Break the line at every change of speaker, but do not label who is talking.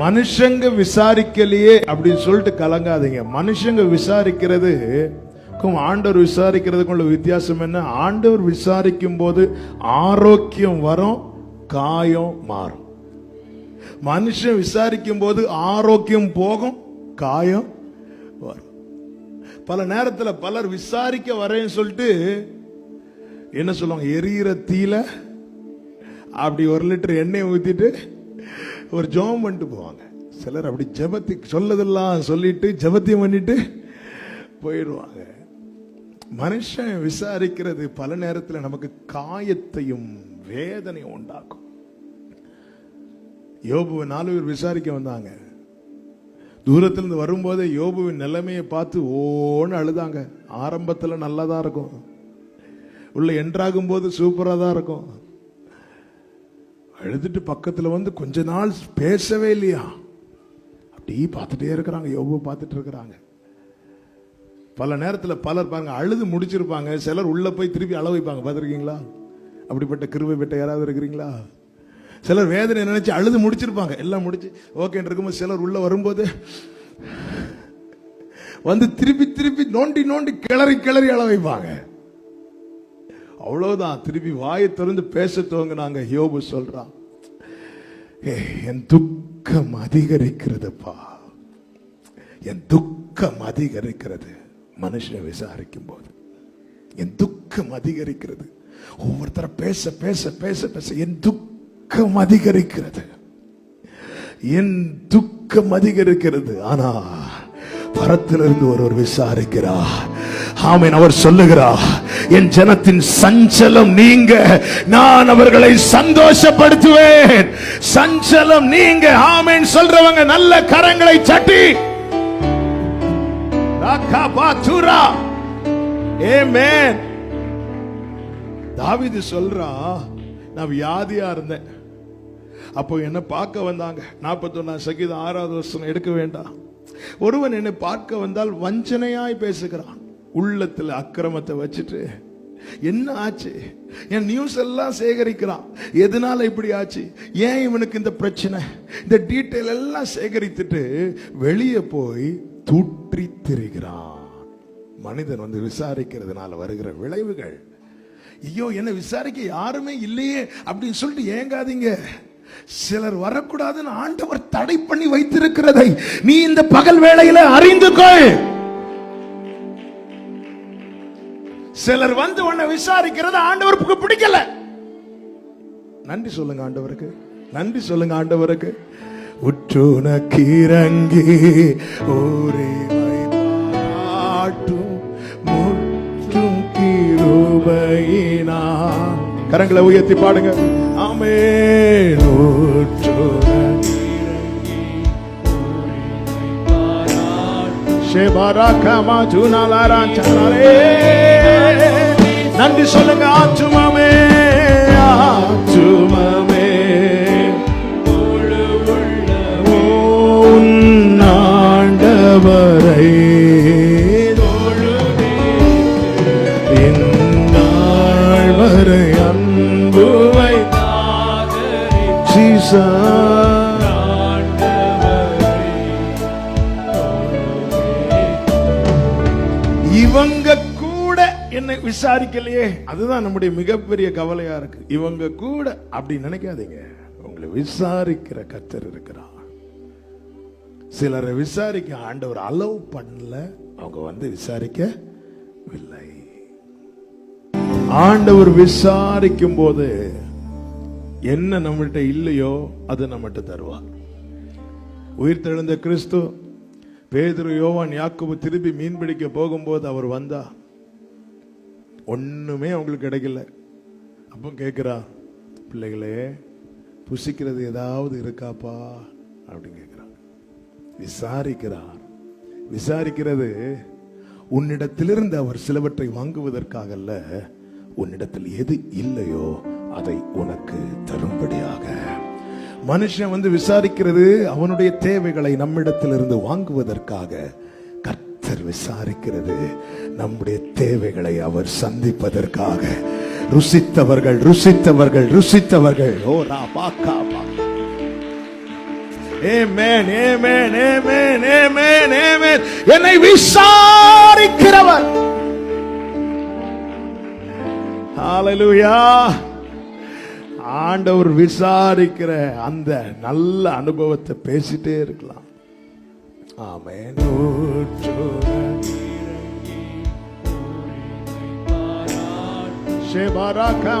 மனுஷங்க விசாரிக்கலையே அப்படின்னு சொல்லிட்டு கலங்காதீங்க. மனுஷங்க விசாரிக்கிறது ஆண்டவர் விசாரிக்கிறதுக்கும் உள்ள வித்தியாசம் என்ன? ஆண்டவர் விசாரிக்கும் போது ஆரோக்கியம் வரும் காயம் மாறும். மனுஷன் விசாரிக்கும் போது ஆரோக்கியம் போகும் காயம் வரும். பல நேரத்தில் பலர் விசாரிக்க வரேன்னு சொல்லிட்டு என்ன சொல்லுவாங்க? எரியிற தீல அப்படி ஒரு லிட்டர் எண்ணெய் ஊத்திட்டு ஒரு ஜெபம் பண்ணிட்டு போவாங்க. சிலர் அப்படி ஜெபத்தி சொல்லதெல்லாம் சொல்லிட்டு ஜெபத்தையும் பண்ணிட்டு போயிடுவாங்க. மனுஷன் விசாரிக்கிறது பல நேரத்தில் நமக்கு காயத்தையும் வேதனையும் உண்டாக்கும். யோபுவை நாலு பேர் விசாரிக்க வந்தாங்க. தூரத்திலிருந்து வரும்போதே யோபுவின் நிலைமையை பார்த்து ஓன்னு அழுதாங்க. ஆரம்பத்தில் நல்லா தான் இருக்கும். உள்ள என்ட்ராகும் போது சூப்பராக தான் இருக்கும். அழுதுட்டு பக்கத்தில் வந்து கொஞ்ச நாள் பேசவே இல்லையா? அப்படி பார்த்துட்டே இருக்கிறாங்க. எவ்வளோ பார்த்துட்டு இருக்கிறாங்க. பல நேரத்தில் பலர் பாருங்க அழுது முடிச்சிருப்பாங்க. சிலர் உள்ளே போய் திருப்பி அழ வைப்பாங்க. பார்த்துருக்கீங்களா? அப்படிப்பட்ட கிருவை பெற்ற யாராவது இருக்கிறீங்களா? சிலர் வேதனை நினைச்சு அழுது முடிச்சிருப்பாங்க. எல்லாம் முடிச்சு ஓகேன்னு இருக்கும்போது சிலர் உள்ள வரும்போது வந்து திருப்பி திருப்பி நோண்டி நோண்டி கிளறி கிளறி அளவைப்பாங்க வைப்பாங்க. அவ்வளவுதான். திருப்பி வாயை திறந்து பேச துவங்கினாங்க. யோபு சொல்றான் ஏ என் துக்கம் அதிகரிக்கிறதுப்பா. என் துக்கம் அதிகரிக்கிறது. மனுஷனை விசாரிக்கும் போது என் துக்கம் அதிகரிக்கிறது. ஒவ்வொருத்தர பேச பேச பேச பேச என் துக்கம் அதிகரிக்கிறது. என் துக்கம் அதிகரிக்கிறது. ஆனா பரத்திலிருந்து ஒருவர் விசாரிக்கிறார். ஆமென். அவர் சொல்லுகிறார் என் ஜனத்தின் சஞ்சலம் நீங்க நான் அவர்களை சந்தோஷப்படுத்துவேன். சஞ்சலம் நீங்க. ஆமென். சொல்றவங்க நல்ல கரங்களை சட்டி. ராகாபாத்துரா. Amen. சொல்றான் நான் வியாதியா இருந்தேன். அப்போ என்ன பார்க்க வந்தாங்க? நாற்பத்தொன்னாம் சங்கீதம் ஆறாவது வருஷம் எடுக்க வேண்டாம். ஒருவன் என்னை பார்க்க வந்தால் வஞ்சனையாய் பேசுகிறான். உள்ளத்தில் அக்கிரமத்தை வச்சுட்டு என்ன ஆச்சு? என் நியூஸ் எல்லாம் சேகரிக்கிறான். எதனால இப்படி ஆச்சு? ஏன் இவனுக்கு இந்த பிரச்சனை? இந்த டீட்டெயில் எல்லாம் சேகரித்துட்டு வெளியே போய் தூற்றி திரிகிறான். மனிதன் வந்து விசாரிக்கிறதுனால வருகிற விளைவுகள். ஐயோ என்ன விசாரிக்க யாருமே இல்லையே அப்படின்னு சொல்லிட்டு ஏங்காதீங்க. சிலர் வரக்கூடாதுன்னு ஆண்டவர் தடை பண்ணி வைத்திருக்கிறதை நீ இந்த பகல் வேளையில அறிந்து கொள். சிலர் வந்து உன்னை விசாரிக்கிறது ஆண்டவருக்கு பிடிக்கல. நன்றி சொல்லுங்க ஆண்டவருக்கு. நன்றி சொல்லுங்க ஆண்டவருக்கு. உற்றுன கீரங்கி ஊரே பாராட்டும் முற்றும் கிருபையினா கரங்களை உயர்த்தி பாடுங்க. ஆமே உற்றுன ஷேபாராக்கமா ஜூனாலாரான் நன்றி சொல்லுங்க ஆச்சுமாமே ஆச்சுமாமே ஆண்டவரை. வரை அன்புவை ஜீசா இவங்க என்னை விசாரிக்கலையே. அதுதான் நம்முடைய மிகப்பெரிய கவலையா இருக்கு. இவங்க கூட அப்படி நினைக்காதீங்க. உங்களை விசாரிக்கிற கத்தர் இருக்கிறார். சிலரை விசாரிக்க ஆண்டவர் அலோவ் பண்ணல. அவங்க வந்து விசாரிக்கவில்லை. ஆண்டவர் விசாரிக்கும் போது என்ன நம்மகிட்ட இல்லையோ அதை நம்மகிட்ட தருவார். உயிர்த்தெழுந்த கிறிஸ்து பேதுரு யோவான் யாக்குபு திருப்பி மீன் பிடிக்க போகும்போது அவர் வந்தா ஒன்றுமே அவங்களுக்கு கிடைக்கல. அப்போ கேட்குறா பிள்ளைகளே புசிக்கிறது ஏதாவது இருக்காப்பா? அப்படின்னு கேட்குறாங்க விசாரிக்கிறார். விசாரிக்கிறது உன்னிடத்திலிருந்து அவர் சிலவற்றை வாங்குவதற்காக அல்ல உன்னிடத்தில் எது இல்லையோ அதை உனக்கு தரும்படியாக. மனுஷன் வந்து விசாரிக்கிறது அவனுடைய தேவைகளை நம்மிடத்திலிருந்து வாங்குவதற்காக. கர்த்தர் விசாரிக்கிறது. நம்முடைய தேவைகளை அவர் சந்திப்பதற்காக. ருசித்தவர்கள் ருசித்தவர்கள் ருசித்தவர்கள். ஓ ராபாக்கா ஏமேன் ஏமேன் ஏமேன் ஏமேன் ஏமேன் என்னை விசாரிக்கிறவர். ஹalleluya ஆண்டவர் விசாரிக்கிற அந்த நல்ல அனுபவத்தை பேசிட்டே இருக்கலாம். ஆமென் ஷேபாராகம்